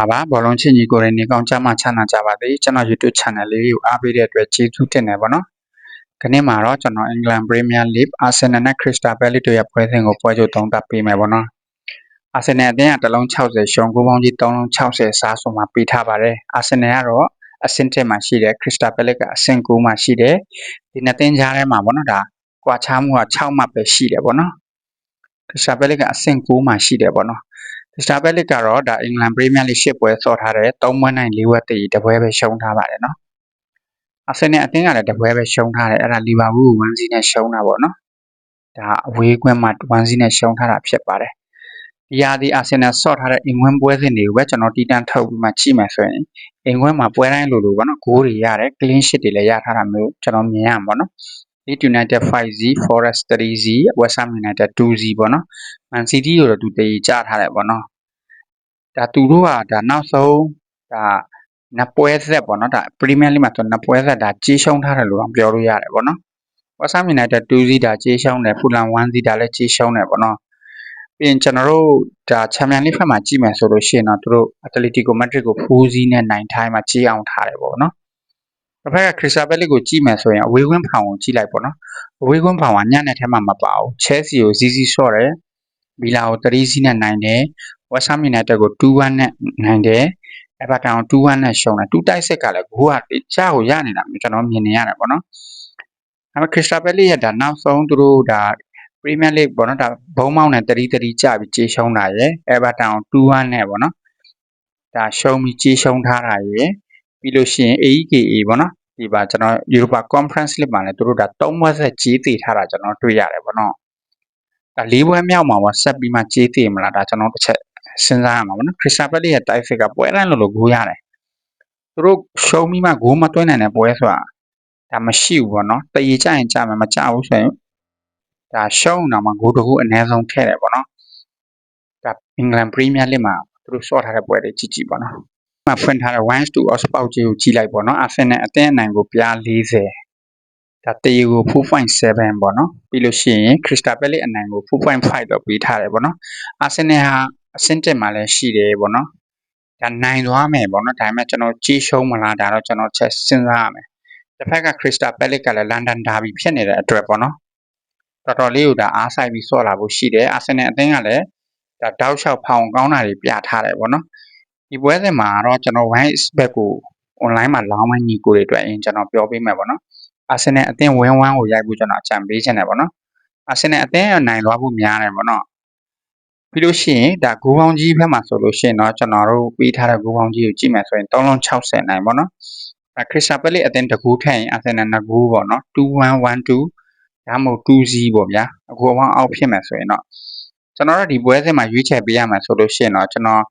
ပါပါဘောလုံးချင်းကြီးကိုရင်နေကောင်းကြမှာချနာကြပါသေးကျွန်တော် YouTube channel လေးကိုအားပေးတဲ့အတွက်ကျေးဇူးတင်တယ်ဗောနော်ခဏမှာတော့ကျွန်တော် England Premier League Arsenal နဲ့ Crystal Palace တို့ရဲ့ပွဲစဉ်ကိုပွဲချုပ်သုံးသပ်ပေးမယ်ဗောနော် Arsenal အသင်းကတလုံး60ရှုံးကိုပေါင်းကြီး3လုံး60စားဆိုမှပေးထားပါတယ် Arsenal ကတော့အဆင့်1မှာရှိတယ် Crystal Palace ကအဆင့်9မှာရှိတယ်ဒီနှစ်သင်းကြားထဲမှာဗောနော်ဒါကွာခြားမှုက6မှတ်ပဲရှိတယ်ဗောနော် Crystal Palace ကအဆင့်9မှာရှိတယ်ဗောနော် စတာဘက်လစ်ကတော့ဒါအင်္ဂလန်ပရီးမီးယားလိရှစ်ပွဲဆော့ထားတယ်၃ပွဲနိုင်၄ပွဲတည်တပွဲပဲရှုံးထားပါတယ်နော်အာဆင်နယ်အသင်းကလည်းတပွဲပဲရှုံးထားတယ်အဲ့ဒါလီဗာပူးကို1စီနဲ့ရှုံးတာပေါ့နော်ဒါအဝေးကွင်းမှာ1စီနဲ့ရှုံးထားတာဖြစ်ပါတယ်ဒီဟာဒီအာဆင်နယ်ဆော့ထားတဲ့အင်္ဂလန်ပွဲစဉ်တွေကိုပဲကျွန်တော်တီးတန်းထုတ်ပြီးမှကြည့်မယ်ဆိုရင်အင်္ဂလန်မှာပွဲတိုင်းလိုလိုပေါ့နော်ဂိုးတွေရတယ် clean sheet တွေလည်းရထားတာမျိုးကျွန်တော်မြင်ရမှာပေါ့နော် Leeds United 5Z Forest 3Z West Ham United 2Z ပေါ့နော် Man City ကိုတော့သူတည်ကြထားတယ်ပေါ့နော်ဒါသူတို့ကဒါနောက်ဆုံးဒါနပွဲဆက်ပေါ့နော်ဒါပရီးမီးယားလိမှာဆိုနပွဲဆက်ဒါကြေးရှုံးထားတယ်လို့တော့ပြောလို့ရတယ်ပေါ့နော်ဝက်ဆမ်ယူနိုက်တက်2စီးဒါကြေးရှုံးတယ်ဖူလန်1စီးဒါလည်းကြေးရှုံးတယ်ပေါ့နော်ပြီးရင်ကျွန်တော်တို့ဒါချန်ပီယံလိဖက်မှာကြည့်မယ်ဆိုလို့ရှိရင်တော့သူတို့အက်တလက်တီကိုမက်ဒရစ်ကို4စီးနဲ့နိုင်ထိုင်းမှာကြေးအောင်ထားတယ်ပေါ့နော် တစ်ဖက်ကခရစ္စတာဘက်လစ်ကိုကြည့်မယ်ဆိုရင်အဝေးကွင်းဖောင်ကိုကြည့်လိုက်ပေါ့နော်အဝေးကွင်းဖောင်ကညနေထဲမှာမပါဘူးချဲစီကိုဇီးဇီးဆော့တယ်ဘီလာကို3စီးနဲ့နိုင်တယ်ဝက်ဆမ်ယူနိုက်တက်ကို2-1နဲ့နိုင်တယ်အဲဗာတန်ကို2-1နဲ့ရှုံးတယ်2တိုက်စစ်ကလည်းဂိုးကကြားကိုရနေတာမျိုးကျွန်တော်မြင်နေရတယ်ပေါ့နော်အဲမှာခရစ္စတာဘယ်လီရဲ့ဒါနောက်ဆုံးသူတို့ဒါပရီးမီးယားလိပေါ့နော်ဒါဘုံမောင်းနဲ့3-3ကြပြီးကြေးရှုံးတာရယ်အဲဗာတန်ကို2-1နဲ့ပေါ့နော်ဒါရှုံးပြီးကြေးရှုံးထားတာရယ် ပြီးလို့ရှိရင် AEKA ပေါ့နော်ဒီပါကျွန်တော် Europa Conference League မှာလည်းသူတို့ဒါ3ဘွဲ့ဆက်ကြေးတည်ထားတာကျွန်တော်တွေ့ရတယ်ပေါ့နော်ဒါ၄ဘွဲ့မြောက်မှာပါဆက်ပြီးမှကြေးတည်မလားဒါကျွန်တော်တစ်ချက်စဉ်းစားရမှာပေါ့နော်ခရစ္စတာဘက်လီရဲ့တိုက်ဖစ်ကပွဲတိုင်းလို့လို့ဂိုးရတယ်သူတို့ရှုံးပြီးမှဂိုးမသွင်းနိုင်တဲ့ပွဲဆိုတာဒါမရှိဘူးပေါ့နော်တရေကြရင်ကြမယ်မကြဘူးဆိုရင်ဒါရှုံးတော့မှဂိုးတကူအနည်းဆုံးထည့်တယ်ပေါ့နော်ဒါအင်္ဂလန်ပရီးမီးယားလိမှာသူတို့ဆော့ထားတဲ့ပွဲတွေကြည့်ကြည့်ပေါ့နော် မှာဖွင့်ထားတဲ့ 1 to odds ပေါက်ကြီးကိုကြည့်လိုက်ပေါ့နော်အာဆင်နယ်အသင်းအနိုင်ကိုပြား40ဒါတေးကို4.7ပေါ့နော်ပြီးလို့ရှိရင်ခရစ္စတာပယ်လစ်အနိုင်ကို4.5တော့ပေးထားတယ်ပေါ့နော်အာဆင်နယ်ဟာအဆင့်တက်မှာလည်းရှိတယ်ပေါ့နော်ဒါနိုင်သွားမယ်ပေါ့နော်ဒါပေမဲ့ကျွန်တော်ကြီးရှုံးမလားဒါတော့ကျွန်တော်ချက်စဉ်းစားရမယ်တစ်ဖက်ကခရစ္စတာပယ်လစ်ကလည်းလန်ဒန်ဒါဘီဖြစ်နေတဲ့အတွက်ပေါ့နော်တော်တော်လေးကိုဒါအားဆိုင်ပြီးဆော့လာဖို့ရှိတယ်အာဆင်နယ်အသင်းကလည်းဒါတောက်လျှောက်ဖောင်ကောင်းတာတွေပြထားတယ်ပေါ့နော် ဒီပွဲစဉ်မှာတော့ကျွန်တော် one bet ကို online မှာလောင်းမညီကိုတွေအတွက်အရင်ကျွန်တော်ပြောပေးမယ်ပေါ့နော်အာဆင်နယ်အသင်းဝင်းဝမ်းကိုရိုက်ဖို့ကျွန်တော်အကြံပေးချင်တယ်ပေါ့နော်အာဆင်နယ်အသင်းနိုင်သွားဖို့များတယ်ပေါ့နော်ပြီးလို့ရှိရင်ဒါဂိုးပေါင်းကြီးဘက်မှာဆိုလို့ရှိရင်တော့ကျွန်တော်တို့ပေးထားတဲ့ဂိုးပေါင်းကြီးကိုကြည့်မယ်ဆိုရင်360နိုင်ပေါ့နော်အဲခရစ္စတာပက်လစ်အသင်းတကူထက်ရင်အာဆင်နယ်နှစ်ဂိုးပေါ့နော်2112ဒါမှမဟုတ်2-0ပေါ့ဗျာအခုပေါင်းအောက်ဖြစ်မယ်ဆိုရင်တော့ကျွန်တော်တို့ဒီပွဲစဉ်မှာရွေးချယ်ပေးရမှာဆိုလို့ရှိရင်တော့ကျွန်တော်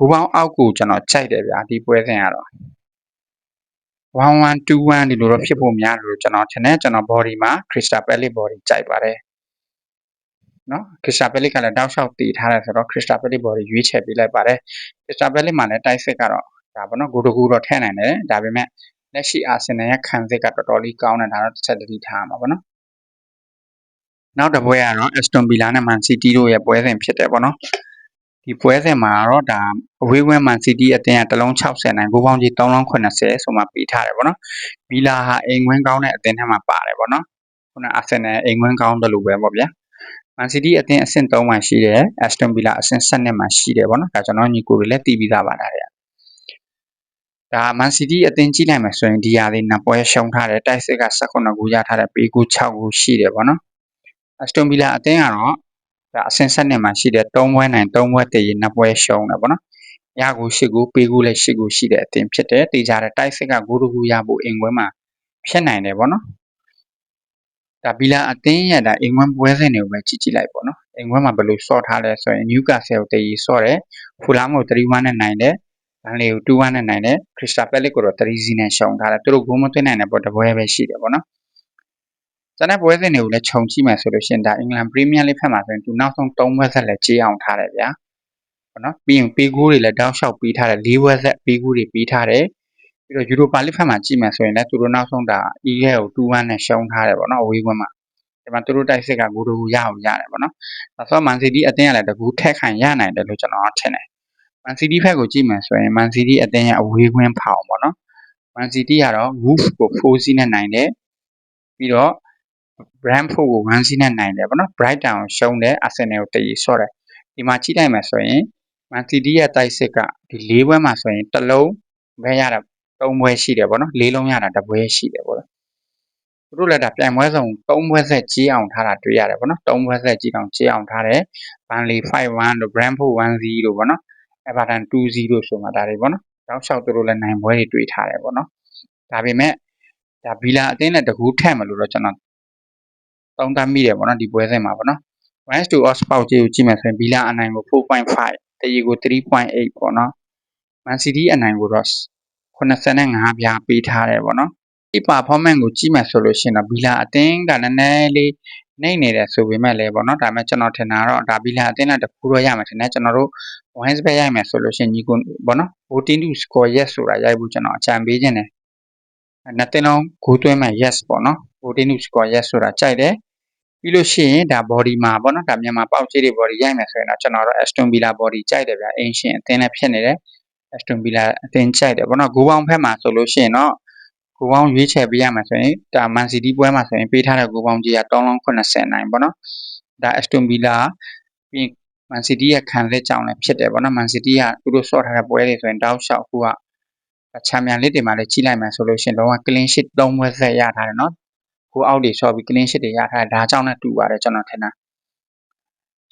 ဂိုးပေါင်းအောက်ကိုကျွန်တော်ကြိုက်တယ်ဗျာဒီပွဲစဉ်ကတော့1121ဒီလိုတော့ဖြစ်ဖို့များတယ်လို့ကျွန်တော်ထင်တယ်ကျွန်တော် body မှာ crystal pellet body ကြိုက်ပါတယ်နော် crystal pellet ကလည်းတောက်လျှောက်တည်ထားတယ်ဆိုတော့ crystal pellet body ရွေးချယ်ပေးလိုက်ပါတယ် crystal pellet မှာလည်းတိုက်စစ်ကတော့ဒါပေါ့နော်ဂိုတကူတော့ထည့်နိုင်တယ်ဒါပေမဲ့လက်ရှိ Arsenal ရဲ့ခံစစ်ကတော်တော်လေးကောင်းတယ်ဒါတော့တစ်ချက်တတိထားမှာပေါ့နော်နောက်တစ်ပွဲကတော့ Aston Villa နဲ့ Man City တို့ရဲ့ပွဲစဉ်ဖြစ်တယ်ပေါ့နော် ဒီပွဲစဉ်မှာတော့ဒါအဝေးကွင်း Man City အသင်းကတလုံး60နိုင်ဂိုးပေါင်းကြီး380ဆိုမှပေးထားတယ်ပေါ့နော်ဗီလာဟာအိမ်ကွင်းကောင်းတဲ့အသင်းထဲမှာပါတယ်ပေါ့နော်ခုန Arsenal အိမ်ကွင်းကောင်းတယ်လို့ပဲပေါ့ဗျာ Man City အသင်းအဆင့်3မှာရှိတယ် Aston Villa အဆင့်7မှာရှိတယ်ပေါ့နော်ဒါကျွန်တော်ညီကိုတွေလည်းတည်ပြီးသားပါဒါတွေကဒါ Man City အသင်းကြည့်လိုက်မယ်ဆိုရင်ဒီဟာလေးနှစ်ပွဲရှုံးထားတယ်တိုက်စစ်က18ဂိုးရထားတယ်ပေးကူ6ဂိုးရှိတယ်ပေါ့နော် Aston Villa အသင်းကတော့ ဒါအဆင့်7မှာရှိတယ်3ပွဲနိုင်3ပွဲတည်ရင်2ပွဲရှုံးတယ်ပေါ့နော်ရကို8ကိုပေးကိုလည်း8ကိုရှိတဲ့အသင်းဖြစ်တယ်တေချာတဲ့တိုက်စစ်ကဂိုးတကူရဖို့အိမ်ကွဲမှာဖြစ်နိုင်တယ်ပေါ့နော်ဒါဘီလာအသင်းရဲ့ဒါအိမ်ကွဲပွဲစဉ်တွေကိုပဲကြည့်ကြည့်လိုက်ပေါ့နော်အိမ်ကွဲမှာဘယ်လိုစော့ထားလဲဆိုရင် Newcastle ကိုတည်စော့တယ်ဖူလာမ်ကို3-1နဲ့နိုင်တယ်ဘန်လီကို2-1နဲ့နိုင်တယ်ခရစ္စတာပက်လစ်ကိုတော့3-0နဲ့ရှုံးထားတယ်သူတို့ဂိုးမသွင်းနိုင်တဲ့ပေါ်တပွဲပဲရှိတယ်ပေါ့နော် ကျန်တဲ့ပွဲစဉ်တွေကိုလည်းခြုံကြည့်မယ်ဆိုလို့ရှိရင်ဒါအင်္ဂလန်ပရီးမီးယားလိဖက်မှာဆိုရင်သူနောက်ဆုံး3ပွဲဆက်လည်းကြေးအောင်ထားတယ်ဗျာပေါ့နော်ပြီးရင်ပေးကူးတွေလည်းတောက်လျှောက်ပေးထားတယ်၄ပွဲဆက်ပေးကူးတွေပေးထားတယ်ပြီးတော့ယူရိုပါလိဖက်မှာကြည့်မယ်ဆိုရင်လည်းသူတို့နောက်ဆုံးဒါ EA ကို2-1နဲ့ရှုံးထားတယ်ပေါ့နော်အဝေးကွင်းမှာဒီမှာသူတို့တိုက်စစ်ကဂိုးတူရအောင်ရတယ်ပေါ့နော်။ဒါဆိုမှန်စီတီအတင်းကလည်းတကူထက်ခံရနိုင်တယ်လို့ကျွန်တော်ထင်တယ်မန်စီးတီးဘက်ကိုကြည့်မယ်ဆိုရင်မန်စီးတီးအသင်းရဲ့အဝေးကွင်းဖောင်ပေါ့နော်မန်စီးတီးကတော့ Wolf ကို4စီးနဲ့နိုင်တယ်ပြီးတော့ Brentford ကို1စီးနဲ့နိုင်တယ်ပေါ့နော် Brighton ကိုရှုံးတယ် Arsenal ကိုတည်ဆော့တယ်ဒီမှာကြည့်လိုက်မယ်ဆိုရင်မန်စီးတီးရဲ့တိုက်စစ်ကဒီ၄ဘွဲမှာဆိုရင်တစ်လုံးပဲရတာ၃ဘွဲရှိတယ်ပေါ့နော်၄လုံးရတာတစ်ဘွဲရှိတယ်ပေါ့သူတို့လည်းဒါပြိုင်ပွဲစုံ၃ဘွဲဆက်ကြီးအောင်ထားတာတွေ့ရတယ်ပေါ့နော်၃ဘွဲဆက်ကြီးအောင်ကြီးအောင်ထားတယ်ဘန်လီ5-1တို့ Brentford 1-0တို့ပေါ့နော် Everton 2-0ဆိုမှဒါတွေပေါ့နော်တောက်လျှောက်သူတို့လည်းနိုင်ပွဲတွေတွေ့ထားတယ်ပေါ့နော်ဒါပေမဲ့ဒါဘီလာအသင်းနဲ့တကူးထက်မလို့တော့ကျွန်တော် သုံးသပ်မိတယ်ပေါ့နော်ဒီပွဲစဉ်မှာပေါ့နော် West to Oxford ကြီးကိုကြည့်မယ်ဆိုရင်ဘီလာအနိုင်ကို4.5တရီကို3.8ပေါ့နော် Man City အနိုင်ကိုတော့85ပြားပေးထားတယ်ပေါ့နော်ဒီ performance ကိုကြည့်မယ်ဆိုလို့ရှိရင်တော့ဘီလာအသင်းကနည်းနည်းလေးနိုင်နေတယ်ဆိုပေမဲ့လည်းပေါ့နော်ဒါပေမဲ့ကျွန်တော်ထင်တာတော့ဒါဘီလာအသင်းနဲ့တခုတော့ရမှာထင်တယ်ကျွန်တော်တို့ wins bet ရိုက်မယ်ဆိုလို့ရှိရင်ညီကိုပေါ့နော် voting to score yes ဆိုတာရိုက်ဖို့ကျွန်တော်အကြံပေးခြင်းတယ်နှစ်တင်းလုံးဂိုးသွင်းမဲ့ yes ပေါ့နော် voting to score yes ဆိုတာကြိုက်တယ် ပြီးလို့ရှိရင်ဒါ body မှာပေါ့နော်ဒါမြန်မာပေါက်ကြီးတွေ body ရိုက်မယ်ဆိုရင်တော့ကျွန်တော်တို့ Aston Villa body ကြိုက်တယ်ဗျာအင်းရှင်အသင်းလည်းဖြစ်နေတယ် Aston Villa အသင်းကြိုက်တယ်ပေါ့နော်ဂိုးပေါင်းဖက်မှာဆိုလို့ရှိရင်တော့ဂိုးပေါင်းရွေးချယ်ပေးရမှာဆိုရင်ဒါ Man City ပွဲမှာဆိုရင်ပေးထားတဲ့ဂိုးပေါင်းကြီးက380နိုင်ပေါ့နော်ဒါ Aston Villa ပြီး Man City ရဲ့ခံလက်ကြောင့်လည်းဖြစ်တယ်ပေါ့နော် Man City ကသူတို့ဆော့ထားတဲ့ပွဲတွေဆိုရင်တောက်လျှောက်ခုကချန်ပီယံလိတွေမှာလည်းကြီးလိုက်မယ်ဆိုလို့ရှိရင်တော့ clean sheet 3ပွဲဆက်ရထားတယ်နော် ကိုအောက်တွေဆော့ပြီး clean sheet တွေရထားတယ်ဒါကြောင့်လည်းတူပါတယ်ကျွန်တော်ထင်တာ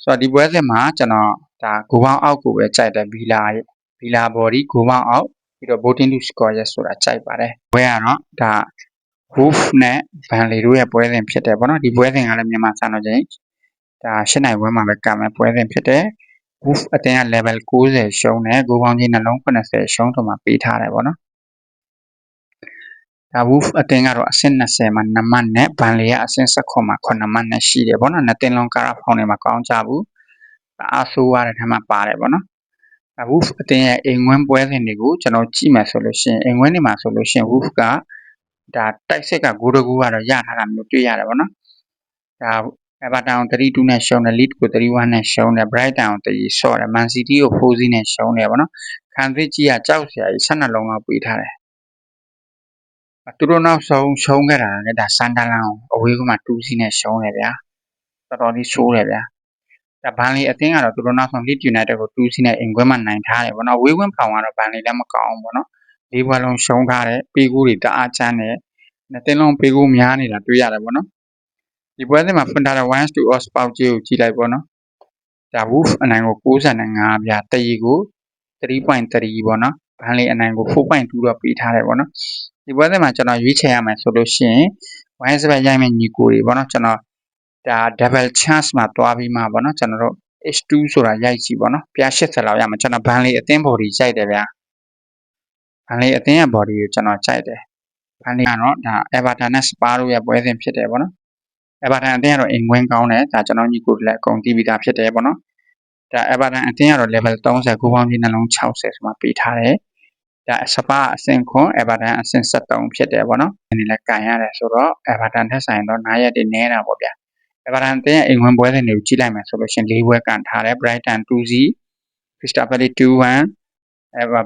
ဆိုတော့ဒီပွဲစဉ်မှာကျွန်တော်ဒါဂိုးပေါင်းအောက်ကိုပဲကြိုက်တယ်ဗီလာရဲ့ဗီလာဘော်ဒီဂိုးပေါင်းအောက်ပြီးတော့ voting to score yes ဆိုတာကြိုက်ပါတယ်ပွဲကတော့ဒါ Wolf နဲ့ဗန်လီတို့ရဲ့ပွဲစဉ်ဖြစ်တယ်ပေါ့နော်ဒီပွဲစဉ်ကလည်းမြန်မာစံတော်ချိန်ဒါ၈နိုင်ပွဲမှာပဲကံမဲ့ပွဲစဉ်ဖြစ်တယ် Wolf အတင်းက level 90ရှုံးတယ်ဂိုးပေါင်းကြီးနှလုံး80ရှုံးတော့မှပေးထားတယ်ပေါ့နော် ဒါ Wolf အတင်းကတော့အဆင့်20မှာ2မှတ်နဲ့ဗန်လီကအဆင့်19မှာ9မှတ်နဲ့ရှိတယ်ပေါ့နော်နှစ်တင်းလုံးကာရာဖောင်းတွေမှာကောင်းကြဘူးအားဆိုးရတဲ့ထက်မှပါတယ်ပေါ့နော်။ Wolf အတင်းရဲ့အိမ်ဝင်းပွဲစဉ်တွေကိုကျွန်တော်ကြည့်မယ်ဆိုလို့ရှိရင်အိမ်ဝင်းတွေမှာဆိုလို့ရှိရင် Wolf ကဒါတိုက်စစ်ကဂိုးတကူကတော့ရထားတာမျိုးတွေ့ရတယ်ပေါ့နော်။ဒါ Everton 3-2နဲ့ရှုံးတယ် Leeds ကို3-1နဲ့ရှုံးတယ် Brighton ကို3ဆော့တယ် Man City ကို4-0နဲ့ရှုံးတယ်ပေါ့နော်။ခံစစ်ကြီးကကြောက်စရာကြီး12လုံးလောက်ပေးထားတယ်။ သူတို့နောက်ဆုံးရှုံးခဲ့တာလည်းဒါစန်ဒါလန်ကိုအဝေးကမှ2-0နဲ့ရှုံးတယ်ဗျာ။တော်တော်လေးဆိုးတယ်ဗျာ။ဒါဘန်လီအသင်းကတော့သူတို့နောက်ဆုံး Leeds United ကို2-0နဲ့အင်ကွဲမှနိုင်ထားတယ်ပေါ့နော်။ဝေးဝင်းဖောင်ကတော့ဘန်လီလည်းမကောင်းဘူးပေါ့နော်။လေးဘွားလုံးရှုံးထားတယ်ပေးကူးတွေတအားချမ်းတယ်။နှစ်တင်းလုံးပေးကူးများနေတာတွေ့ရတယ်ပေါ့နော်။ဒီပွဲစဉ်မှာဖွင့်ထားတဲ့1 to odds ပေါက်ကြီးကိုကြည့်လိုက်ပေါ့နော်ဒါ wolf အနိုင်ကို65ပြတရီကို3.3ပေါ့နော်ဘန်လီအနိုင်ကို4.2တော့ပေးထားတယ်ပေါ့နော် ဒီပွဲစဉ်မှာကျွန်တော်ရွေးချယ်ရမယ်ဆိုလို့ရှိရင်1 spread ရိုက်မယ့်ညီကိုတွေပေါ့နော်ကျွန်တော်ဒါ double chance မှာတွားပြီးမှပေါ့နော်ကျွန်တော်တို့ H2 ဆိုတာရိုက်ကြည့်ပေါ့နော်ပြ80လောက်ရမှာကျွန်တော်ဘန်လီအသင်း body ကြိုက်တယ်ဗျာဘန်လီအသင်းရဲ့ body ကိုကျွန်တော်ကြိုက်တယ်ဘန်လီကတော့ဒါ Everton နဲ့ Spurs တို့ရဲ့ပွဲစဉ်ဖြစ်တယ်ပေါ့နော်။ Everton အသင်းကတော့အိမ်ဝင်ကောင်းတယ်ဒါကျွန်တော်ညီကိုလည်းအကုန်သိပြီးသားဖြစ်တယ်ပေါ့နော်။ဒါ Everton အသင်းကတော့ level 30ကိုပေါင်းကြီးနှလုံး60ဆိုမှပေးထားတယ်။ ဒါစပါအဆင့်ခွန် Everton အဆင့်73ဖြစ်တယ်ပေါ့နော်။ဒီနေ့လည်းကန်ရတယ်ဆိုတော့ Everton ထက်ဆိုင်တော့9ရက်တည်းနဲတာပေါ့ဗျာ။ Everton အသင်းရဲ့အိမ်ဝင်ပွဲစဉ်တွေကိုကြည့်လိုက်မယ်ဆိုလို့ရှိရင်၄ပွဲကန်ထားတယ် Brighton 2-0 Crystal Palace 2-1 Ever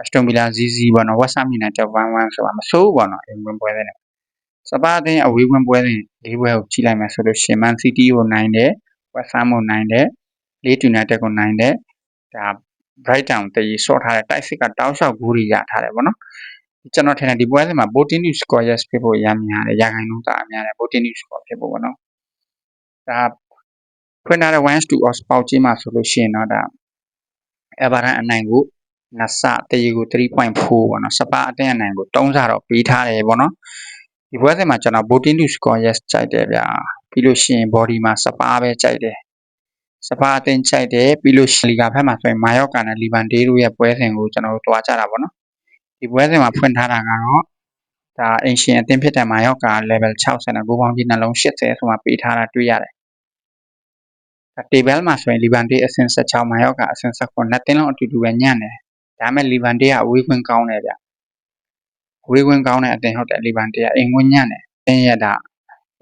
Aston Villa 0-0ပေါ့နော် West Ham United 1-1ဆိုတာမဆိုးဘူးပေါ့နော်အိမ်ဝင်ပွဲစဉ်စပါအသင်းအဝေးဝင်ပွဲစဉ်၄ပွဲကိုကြည့်လိုက်မယ်ဆိုလို့ရှင် Man City ကိုနိုင်တယ် West Ham ကိုနိုင်တယ် Leeds United ကိုနိုင်တယ်ဒါ Brighton တည်ဆော့ထားတဲ့တိုက်စစ်ကတောက်လျှောက်ဂိုးတွေရထားတယ်ပေါ့နော်ကျွန်တော်ထင်တယ်ဒီပွဲစဉ်မှာ voting to score yes ဖြစ်ဖို့ရများတယ်ရခိုင်နှုန်းတာအများတယ် voting to score ဖြစ်ဖို့ပေါ့နော်ဒါဖွင့်ထားတဲ့1 to odds ပေါက်ကြီးမှာဆိုလို့ရှိရင်တော့ဒါ Everton အနိုင်ကိုနှစ်ဆတရေကို3.4ပေါ့နော်စပါအတင်းအနိုင်ကို3ဆတော့ပေးထားတယ်ပေါ့နော်ဒီပွဲစဉ်မှာကျွန်တော် voting to score yes ကြိုက်တယ်ဗျာပြီးလို့ရှိရင် body မှာစပါပဲကြိုက်တယ် စပါအတင်းကြိုက်တယ်ပြီးလို့ရှိလီဂါဘက်မှာဆိုရင်မာယော့ကာနဲ့လီဗန်ဒေးတို့ရဲ့ပွဲစဉ်ကိုကျွန်တော်တို့တွားကြတာပေါ့နော်ဒီပွဲစဉ်မှာဖွင့်ထားတာကတော့ဒါအင်ရှင်အတင်းဖြစ်တဲ့မာယော့ကာ level 60နဲ့ဂိုးပေါင်းကြီးနှလုံး80ဆိုမှပေးထားတာတွေ့ရတယ်တေဘယ်မှာဆိုရင်လီဗန်ဒေးအဆင့်16မာယော့ကာအဆင့်19နှစ်တင်းလုံးအတူတူပဲညံ့တယ်ဒါပေမဲ့လီဗန်ဒေးကအဝေးခွင့်ကောင်းတယ်ဗျဝေးခွင့်ကောင်းတဲ့အတင်ဟုတ်တယ်လီဗန်တေးကအိမ်ဝင်ညံ့တယ်အင်းရတာ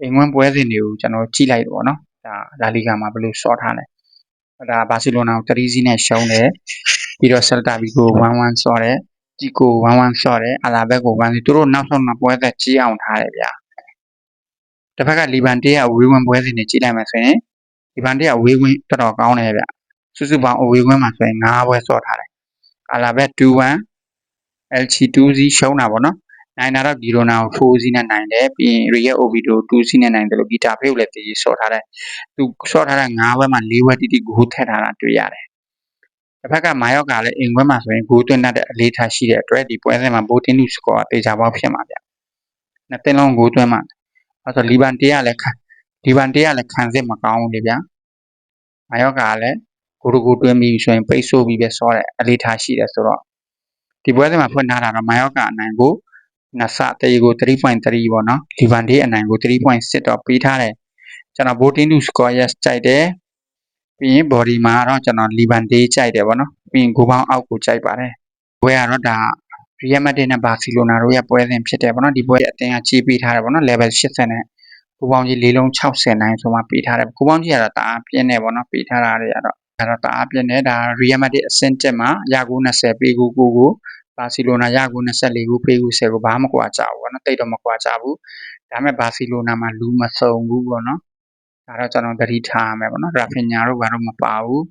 အိမ်ဝင်ပွဲစဉ်တွေကိုကျွန်တော်ကြည့်လိုက်တော့နော် ဒါလာလီဂါမှာဘယ်လိုဆော့ထားလဲဒါဘာစီလိုနာကို3စီးနဲ့ရှုံးတယ်ပြီးတော့ဆယ်တာဘီကို11ဆော့တယ်ជីကို11ဆော့တယ်အလာဘက်ကို1သူတို့နောက်ဆုံးမှာပွဲသက်ကြီးအောင်ထားတယ်ဗျာတစ်ဖက်ကလီဘန်တေးကဝေးဝင်ပွဲစဉ်တွေကြီးလိုက်မှဆိုရင်လီဘန်တေးကဝေးဝင်တော်တော်ကောင်းတယ်ဗျစုစုပေါင်းအဝေးဝင်မှာဆိုရင်9ပွဲဆော့ထားတယ်အလာဘက်21 LC 2C ရှုံးတာပေါ့နော် နိုင်တာတော့ဂီရိုနာကို4စီးနဲ့နိုင်တယ်ပြီးရင် Real Obito 2စီးနဲ့နိုင်တယ်လို့ဂီတာဖေးကိုလည်းတည်ဆော့ထားတယ်သူဆော့ထားတဲ့9ဘွဲမှာ4ဘွဲတိတိဂိုးထည့်ထားတာတွေ့ရတယ်တစ်ဖက်ကမာယော့ကလည်းအင်ကွဲမှာဆိုရင်ဂိုးသွင်းတတ်တဲ့အလေးထားရှိတဲ့အတွက်ဒီပွဲစဉ်မှာဘိုတင်နုစကောကတေချာပေါက်ဖြစ်မှာဗျနှစ်သိန်းလုံးဂိုးသွင်းမှာအဲဆိုလီဘန်တေးကလည်းခံလီဘန်တေးကလည်းခံစစ်မကောင်းဘူးလေဗျာမာယော့ကလည်းဂိုးတကူတွင်းပြီးဆိုရင်ပိတ်ဆို့ပြီးပဲဆော့တဲ့အလေးထားရှိတယ်ဆိုတော့ဒီပွဲစဉ်မှာဖွင့်ထားတာတော့မာယော့ကအနိုင်ကို နဆတေကို3.3ပေါ့နော်လီဗန်ဒေးအနိုင်ကို3.6တော့ပေးထားတယ်ကျွန်တော် voting to score yes ကြိုက်တယ်ပြီးရင် body မှာတော့ကျွန်တော်လီဗန်ဒေးကြိုက်တယ်ပေါ့နော်ပြီးရင်ဂိုးပေါင်းအောက်ကိုကြိုက်ပါတယ်ဘွဲကတော့ဒါ Real Madrid နဲ့ Barcelona တို့ရဲ့ပွဲစဉ်ဖြစ်တယ်ပေါ့နော်ဒီပွဲအတင်းကကြီးပေးထားတယ်ပေါ့နော် level 80နဲ့ဂိုးပေါင်းကြီး၄လုံး60နိုင်ဆိုမှပေးထားတယ်ဂိုးပေါင်းကြီးကတော့တအားပြင်းနေပေါ့နော်ပေးထားတာတွေကတော့အဲ့တော့တအားပြင်းနေဒါ Real Madrid အဆင့်တက်မှာရာကို20ပေးကိုကိုကို ဘာစီလိုနာရကို24ခုပေးခု10ခုဘာမှမကွာကြဘူးပေါ့နော်တိတ်တော့မကွာကြဘူးဒါပေမဲ့ဘာစီလိုနာမှာလူမစုံဘူးပေါ့နော်ဒါတော့ကျွန်တော်သတိထားရမယ်ပေါ့နော်ရာဖင်ညာတို့ကတော့မပါဘူး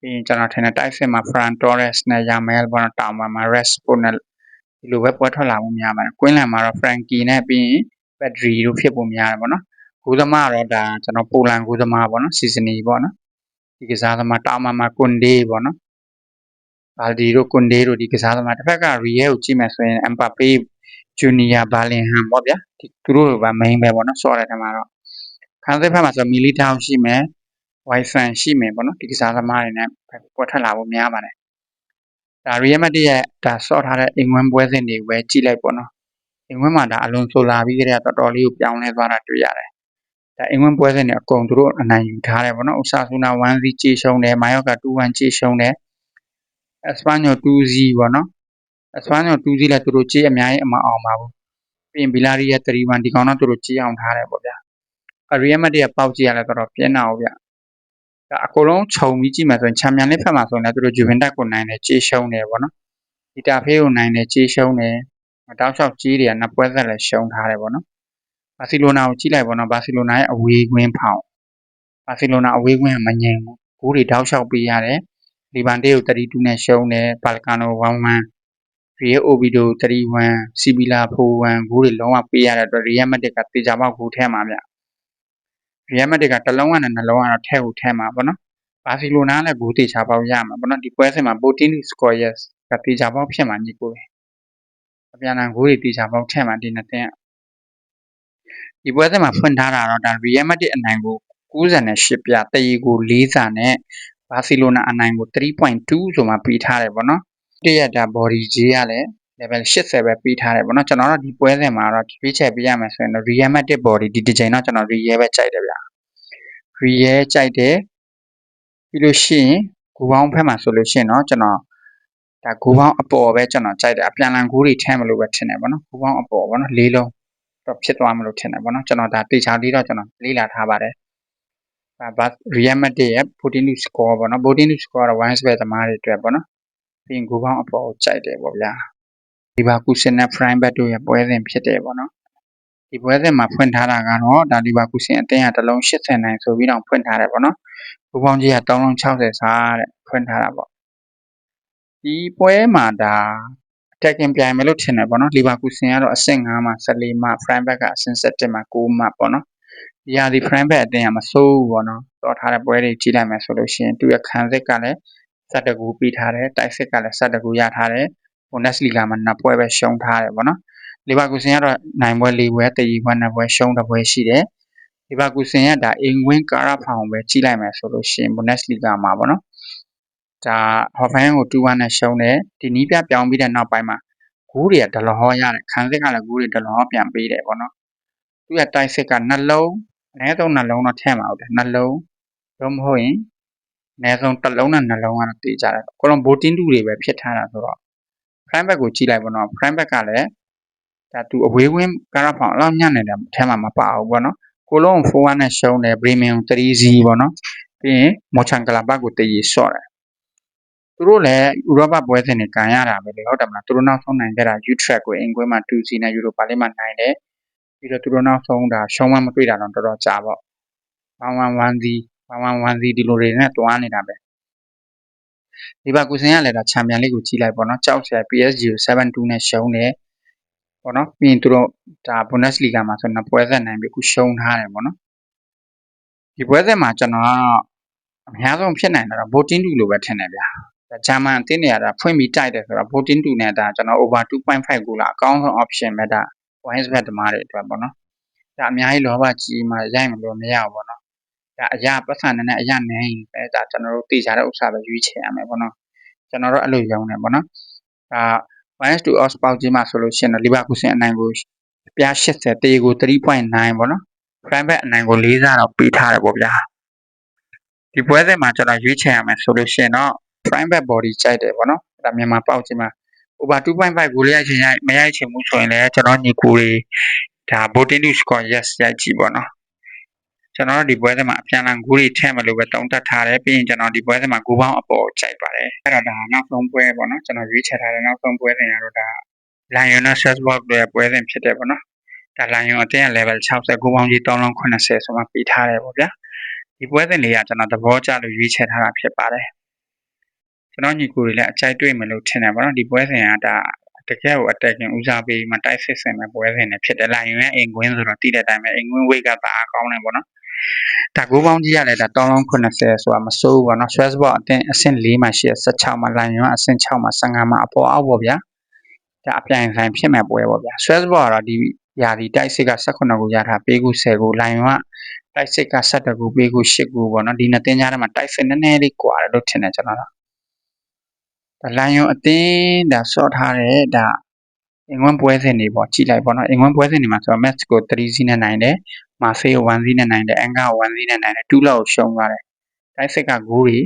ပြီးရင်ကျွန်တော်ထင်တယ်တိုက်စစ်မှာ Fran Torres နဲ့ယာမဲလ်ပေါ့နော်တောင်မှာမှာ Rashford နဲ့ဒီလိုပဲပွဲထွက်လာမှုများပါတယ်ကွင်းလန်မှာတော့ Frankie နဲ့ပြီးရင် Pedri တို့ဖြစ်ဖို့များတယ်ပေါ့နော်ဂိုးသမားတော့ဒါကျွန်တော်ပိုလန်ဂိုးသမားပေါ့နော်စီဇနီပေါ့နော်ဒီကစားသမားတောင်မှာမှာကွန်ဒေးပေါ့နော် ဘာလ်ဒီတို့ကွန်ဒေးတို့ဒီကစားသမားတစ်ဖက်ကရီယဲကိုကြည့်မယ်ဆိုရင်အမ်ပါပေဂျူနီယာဘာလင်ဟန်ပေါ့ဗျာဒီသူတို့က main ပဲပေါ့နော်ဆော့တဲ့ထဲမှာတော့ခန်းစစ်ဖက်မှာဆိုမီလီတောင်ရှိမယ်ဝိုင်ဖန်ရှိမယ်ပေါ့နော်ဒီကစားသမားတွေနဲ့ပေါ်ထွက်လာဖို့များပါတယ်ဒါရီယမတ်ရဲ့ဒါဆော့ထားတဲ့အင်္ဂွန်းပွဲစဉ်တွေပဲကြည့်လိုက်ပေါ့နော်အင်္ဂွန်းမှာဒါအလွန်ဆိုလာပြီးကြတဲ့တော်တော်လေးကိုပြောင်းလဲသွားတာတွေ့ရတယ်ဒါအင်္ဂွန်းပွဲစဉ်တွေအကုန်သူတို့အနိုင်ယူထားတယ်ပေါ့နော်ဥဆာဆူနာ1စီကြေရှုံးတယ်မိုင်ယော့က2-1ကြေရှုံးတယ် အက်စပညို2စီပေါ့နော်အက်စပညို2စီလည်းသူတို့ကြေးအများကြီးအမအောင်ပါဘူးပြီးရင်ဘီလာရီရဲ့3-1ဒီကောင်တော့သူတို့ကြေးအောင်ထားတယ်ပေါ့ဗျာအရီယမတ်ရဲ့ပေါက်ကြေးကလည်းတော်တော်ပြင်းတာဟုတ်ဗျဒါအကုန်လုံးခြုံပြီးကြည့်မှဆိုရင်ချန်ပီယံလိဖက်မှာဆိုရင်လည်းသူတို့ဂျူဗင်တက်ကိုနိုင်တယ်ကြေးရှုံးတယ်ပေါ့နော်ဒီတာဖေးကိုနိုင်တယ်ကြေးရှုံးတယ်တောက်လျှောက်ကြေးတွေကနှစ်ပွဲသက်လည်းရှုံးထားတယ်ပေါ့နော်ဘာစီလိုနာကိုကြည့်လိုက်ပေါ့နော်ဘာစီလိုနာရဲ့အဝေးကွင်းဖောင်ဘာစီလိုနာအဝေးကွင်းကမငြိမ်ဘူးဂိုးတွေတောက်လျှောက်ပေးရတယ် လီဗန်တေကို32နဲ့ရှုံးတယ်ဘာလကာနို11ရီယိုအိုဘီဒို31စီဘီလာ41ဂိုးတွေလုံးဝပေးရတဲ့အတွက်ရီယယ်မက်တစ်ကတေချာပေါက်ဂိုးထဲမှာဗျရီယယ်မက်တစ်ကတစ်လုံးနဲ့နှလုံးကတော့ထဲကိုထဲမှာပေါ့နော်ဘာစီလိုနာလည်းဂိုးတေချာပေါက်ရမှာပေါ့နော်ဒီပွဲစဉ်မှာပိုတင်စကောယက်ကတေချာပေါက်ဖြစ်မှာညီကိုအပြန်အလှန်ဂိုးတွေတေချာပေါက်ထဲမှာဒီနှစ်တင်းဒီပွဲစဉ်မှာဖွင့်ထားတာတော့ဒါရီယယ်မက်တစ်အနိုင်ကို98ပြတရီကို4စာနဲ့ ဘာစီလိုနာအနိုင်ကို3.2ဆိုမှပြီးထားတယ်ပေါ့နော်တရက်တာ body ကြီးကလည်း level 80ပဲပြီးထားတယ်ပေါ့နော်ကျွန်တော်တို့ဒီပွဲစဉ်မှာတော့ရွေးချယ်ပေးရမယ်ဆိုရင်တော့ real matic body ဒီတစ်ချိန်တော့ကျွန်တော် real ပဲကြိုက်တယ်ဗျာ real ကြိုက်တယ်ပြီးလို့ရှိရင်ဂူပေါင်းဖက်မှာဆိုလို့ရှိရင်တော့ကျွန်တော်ဒါဂူပေါင်းအပေါ်ပဲကျွန်တော်ကြိုက်တယ်အပြန်လန်ဂူတွေထဲမလို့ပဲထင်တယ်ပေါ့နော်ဂူပေါင်းအပေါ်ပေါ့နော်လေးလုံးတော့ဖြစ်သွားမလို့ထင်တယ်ပေါ့နော်ကျွန်တော်ဒါတေချာလေးတော့ကျွန်တော်လေးလာထားပါတယ် ဘာ real matic ရဲ့14 score ပေါ့နော်14 score ကတော့ one square သမားတွေအတွက်ပေါ့နော်ပြီးရင်ဂိုးပေါင်းအပေါ်ကိုကြိုက်တယ်ပေါ့ဗျာဒီဘာကူစင်နဲ့ prime bet တို့ရဲ့ပွဲစဉ်ဖြစ်တယ်ပေါ့နော်ဒီပွဲစဉ်မှာဖွင့်ထားတာကတော့ဒါဒီဘာကူစင်အတင်းကတစ်လုံး80နိုင်ဆိုပြီးတော့ဖွင့်ထားတယ်ပေါ့နော်ဂိုးပေါင်းကြီးက360စားတဲ့ဖွင့်ထားတာပေါ့ဒီပွဲမှာဒါ attacking ပြိုင်မယ်လို့ထင်တယ်ပေါ့နော်လီဗာကူစင်ကတော့အဆင့်5မှာ14မှာ prime bet ကအဆင့်7မှာ9မှာပေါ့နော် ဒီဟာဒီ prime bet အတင်းကမစိုးဘူးပေါ့နော်တော်ထားတဲ့ပွဲတွေကြီးလိုက်မယ်ဆိုလို့ရှိရင်သူ့ရဲ့ခံစစ်ကလည်း12ခုပြီးထားတယ်တိုက်စစ်ကလည်း12ခုရထားတယ်ဘွန်ဒက်စလီဂါမှာနှစ်ပွဲပဲရှုံးထားတယ်ပေါ့နော်လီဗာကူဆင်ကတော့နိုင်ပွဲ၄ပွဲတည်ပွဲနှစ်ပွဲရှုံးတစ်ပွဲရှိတယ်လီဗာကူဆင်ကဒါအင်ဝင်းကာရာဖောင်ပဲကြီးလိုက်မယ်ဆိုလို့ရှိရင်ဘွန်ဒက်စလီဂါမှာပေါ့နော်ဒါဟော်ဖန်ကို2-1နဲ့ရှုံးတယ်ဒီနီးပြပြောင်းပြီးတဲ့နောက်ပိုင်းမှာဂိုးတွေကဒလဟောရတယ်ခံစစ်ကလည်းဂိုးတွေဒလဟောပြန်ပေးတယ်ပေါ့နော်သူ့ရဲ့တိုက်စစ်ကနှလုံး အနည်းဆုံးနှလုံးတော့ထည့်မှာဟုတ်တယ်နှလုံးတော့မဟုတ်ရင်အနည်းဆုံးတစ်လုံးနဲ့နှလုံးကတော့တည်ကြတယ်အကုန်လုံး voting တူတွေပဲဖြစ်ထားတာဆိုတော့ prime back ကိုကြည့်လိုက်ပေါ့နော် prime back ကလည်းဒါသူအဝေးဝင်းကာရာဖောင်အလောက်ညံ့နေတယ်အထဲမှာမပါဘူးပေါ့နော်ကိုလုံး4-1နဲ့ရှုံးတယ် premium 3-0ပေါ့နော်ပြီးရင်မော်ချန်ကလာဘတ်ကိုတည်ရဆော့တယ်သူတို့လည်းဥရောပပွဲစဉ်တွေကန်ရတာပဲလေဟုတ်တယ်မလားသူတို့နောက်ဆုံးနိုင်ခဲ့တာ U-Track ကိုအင်ကွင်းမှာ2စီနဲ့ Europa League မှာနိုင်တယ် ပြီးတော့သူတို့နောက်ဆုံးဒါရှုံးမမတွေ့တာတော့တော်တော်ကြာပေါ့1-1-1စီ1-1-1စီဒီလိုတွေနဲ့တွားနေတာပဲဒီဘက်ကုစင်ကလည်းဒါချန်ပီယံလိကိုကြီးလိုက်ပေါ့နော်ကြောက်စရာ PSG ကို7-2နဲ့ရှုံးတယ်ပေါ့နော်ပြီးရင်သူတို့ဒါ Bundesliga မှာဆိုတော့ပွဲဆက်နိုင်ပြီအခုရှုံးထားတယ်ပေါ့နော်ဒီပွဲဆက်မှာကျွန်တော်ကအများဆုံးဖြစ်နိုင်တာတော့ voting 2လို့ပဲထင်တယ်ဗျာဂျာမန်အသင်းတွေကဒါဖွင့်ပြီးတိုက်တယ်ဆိုတော့ voting 2နဲ့ဒါကျွန်တော် over 2.5ကိုလာအကောင်းဆုံး option ပဲဒါ wise bet တမားတွေအတွက်ပေါ့နော်ဒါအများကြီးလောဘကြီးမှရိုက်မလို့မရဘူးပေါ့နော်ဒါအရာပတ်စံနဲ့အရာနိုင်ပဲဒါကျွန်တော်တို့သိကြတဲ့ဥစ္စာပဲရွေးချယ်ရမယ်ပေါ့နော်ကျွန်တော်တို့အဲ့လိုရောင်းတယ်ပေါ့နော်ဒါ minus 2 odds ပေါက်ကြီးမှဆိုလို့ရှိရင်တော့လီဗာပူးဆင်အနိုင်ကိုပြား80တေးကို3.9ပေါ့နော် prime bet အနိုင်ကို4စားတော့ပေးထားတယ်ပေါ့ဗျာဒီပွဲစဉ်မှာကျွန်တော်ရွေးချယ်ရမယ်ဆိုလို့ရှိရင်တော့ prime bet body ကြိုက်တယ်ပေါ့နော်ဒါမြန်မာပေါက်ကြီးမှာ over 2.5ကိုလေးရိုက်ချင်ရိုက်မရိုက်ချင်ဘူးဆိုရင်လည်းကျွန်တော်ညီကိုတွေဒါ voting to score yes ရိုက်ကြည့်ပေါ့နော်ကျွန်တော်တို့ဒီပွဲစဉ်မှာအပြန်အလှန်ဂိုးတွေထည့်မလို့ပဲတုံးတက်ထားတယ်ပြီးရင်ကျွန်တော်ဒီပွဲစဉ်မှာဂိုးပေါင်းအပေါ်ကြိုက်ပါတယ်အဲ့တော့ဒါနောက်ဆုံးပွဲပေါ့နော်ကျွန်တော်ရွေးချယ်ထားတဲ့နောက်ဆုံးပွဲစဉ်ကတော့ဒါ Lion Strasbourg ရဲ့ပွဲစဉ်ဖြစ်တယ်ပေါ့နော်ဒါ Lion အတင်း level 60ဂိုးပေါင်းကြီး380ဆိုမှပေးထားတယ်ပေါ့ဗျာဒီပွဲစဉ်လေးကကျွန်တော်သဘောကျလို့ရွေးချယ်ထားတာဖြစ်ပါတယ် ကျွန်တော်ညီကိုတွေလည်းအကြိုက်တွေ့မယ်လို့ထင်တယ်ပေါ့နော်ဒီပွဲစဉ်ကဒါတကယ်ကို attacking ဦးစားပေးမှတိုက်စစ်ဆင်မဲ့ပွဲစဉ်တွေဖြစ်တယ်လိုင်ယွန်ရဲ့အိမ်ကွင်းဆိုတော့တည်တဲ့အတိုင်းပဲအိမ်ကွင်း weight ကပါအကောင်းတယ်ပေါ့နော်ဒါကိုပေါင်းကြီးရလဲဒါ380ဆိုတာမစိုးဘူးပေါ့နော် Strasbourg အတင်းအဆင့်4မှာရှိရ16မှာလိုင်ယွန်အဆင့်6မှာ15မှာအပေါ်အောက်ပေါ့ဗျာဒါအပြိုင်ဆိုင်ဖြစ်မဲ့ပွဲပေါ့ဗျာ Strasbourg ကတော့ဒီယာဒီတိုက်စစ်က18ကိုရထားပေးခု10ကိုလိုင်ယွန်ကတိုက်စစ်က17ကိုပေးခု8ကိုပေါ့နော်ဒီနှစ်တင်းကြားထဲမှာတိုက်စစ်နည်းနည်းလေးကွာတယ်လို့ထင်တယ်ကျွန်တော်တို့ ဒါလိုင်ယွန်အတင်းဒါဆော့ထားတဲ့ဒါအင်္ဂွန်ပွဲစဉ်တွေပေါ့ကြည့်လိုက်ပေါ့နော်အင်္ဂွန်ပွဲစဉ်တွေမှာဆိုတော့ match ကို3စီးနဲ့နိုင်တယ်မာဖေးကို1စီးနဲ့နိုင်တယ်အန်ကာကို1စီးနဲ့နိုင်တယ်2လောက်ကိုရှုံးသွားတယ်တိုက်စစ်ကဂိုးတွေ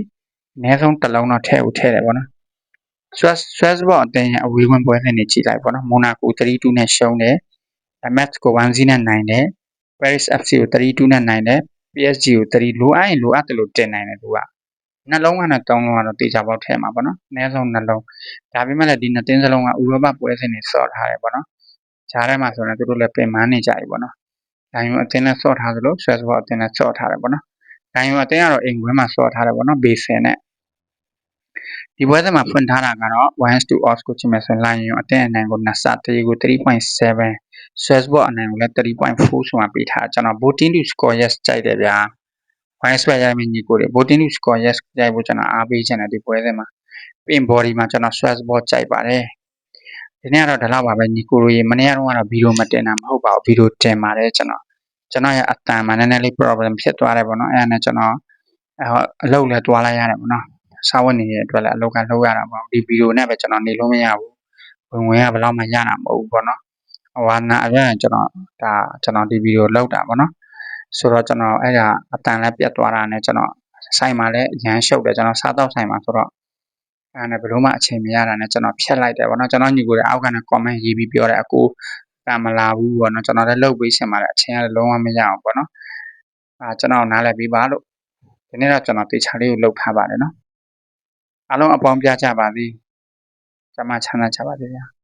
အနည်းဆုံးတစ်လုံးတော့ထည့်ကိုထည့်တယ်ပေါ့နော် stress stress ဘောအတင်းအဝေးဝင်ပွဲစဉ်တွေကြည့်လိုက်ပေါ့နော်မိုနာကို3-2နဲ့ရှုံးတယ် match ကို1စီးနဲ့နိုင်တယ် Paris FC ကို3-2နဲ့နိုင်တယ် PSG ကို3လိုအပ်ရင်လိုအပ်တယ်လို့တင်နိုင်တယ်သူက နှလုံးကနဲ့တောင်းလုံးကတော့တေချာပေါက်ထဲမှာပေါ့နော်အနည်းဆုံးနှလုံးဒါပေမဲ့လည်းဒီနှစ်တင်းစလုံးကဥရောပပွဲစဉ်တွေစော့ထားတယ်ပေါ့နော်ဈားထဲမှာဆိုရင်သူတို့လည်းပင်ပန်းနေကြပြီပေါ့နော်ဒိုင်ယွန်အတင်းနဲ့စော့ထားသလိုဆွဲစဘောအတင်းနဲ့စော့ထားတယ်ပေါ့နော်ဒိုင်ယွန်အတင်းကတော့အိမ်ခွင်းမှာစော့ထားတယ်ပေါ့နော်ဘေစင်နဲ့ဒီပွဲစဉ်မှာဖွင့်ထားတာကတော့1 to odds ကိုချိန်မဲ့ဆိုရင် line ရုံအတင်းအနိုင်ကိုနှစ်ဆတရီကို3.7 Swissborg အနိုင်ကိုလည်း3.4ဆိုမှပေးထားကျွန်တော် voting to score yes ကြိုက်တယ်ဗျာ wise ဆွဲရိုက်မယ့်ညီကိုတွေ voting to score yes ရိုက်ဖို့ကျွန်တော်အားပေးချင်တယ်ဒီပွဲစဉ်မှာ pin body မှာကျွန်တော် Swissborg ကြိုက်ပါတယ်ဒီနေ့ကတော့ဒီလောက်ပါပဲညီကိုတွေမနေ့ကတော့ဗီဒီယိုမတင်တာမဟုတ်ပါဘူးဗီဒီယိုတင်ပါတယ်ကျွန်တော်ကျွန်တော်ရဲ့အတန်မှာနည်းနည်းလေး problem ဖြစ်သွားတယ်ပေါ့နော်အဲ့ဒါနဲ့ကျွန်တော်အလုပ်လည်းတွားလိုက်ရတယ်ပေါ့နော်စာဝတ်နေတဲ့အတွက်လည်းအလုပ်ကလုပ်ရတာပေါ့ဒီဗီဒီယိုနဲ့ပဲကျွန်တော်နေလို့မရဘူးဝင်ဝင်ကဘယ်တော့မှရတာမဟုတ်ဘူးပေါ့နော်ဟိုဟာနာအရင်ကျွန်တော်ဒါကျွန်တော်ဒီဗီဒီယိုလောက်တာပေါ့နော် ဆိုတော့ကျွန်တော်အဲ့ဒါအတန်လည်းပြတ်သွားတာနဲ့ကျွန်တော်ဆိုင်မှာလည်းရမ်းရှုပ်တယ်ကျွန်တော်စားတော့ဆိုင်မှာဆိုတော့အဲ့ဒါဘယ်လိုမှအချိန်မရတာနဲ့ကျွန်တော်ဖြတ်လိုက်တယ်ပေါ့နော်ကျွန်တော်ညီကိုလည်းအောက်ကနေ comment ရေးပြီးပြောတယ်အကိုကမလာဘူးပေါ့နော်ကျွန်တော်လည်းလုပ်ပေးရှင်ပါတယ်အချိန်ကလည်းလုံးဝမရအောင်ပေါ့နော်အာကျွန်တော်နားလည်ပြီးပါလို့ဒီနေ့တော့ကျွန်တော်တေချာလေးကိုလုပ်ထားပါတယ်နော်အားလုံးအပေါင်းပြကြပါသည်ကျမချမ်းသာကြပါစေဗျာ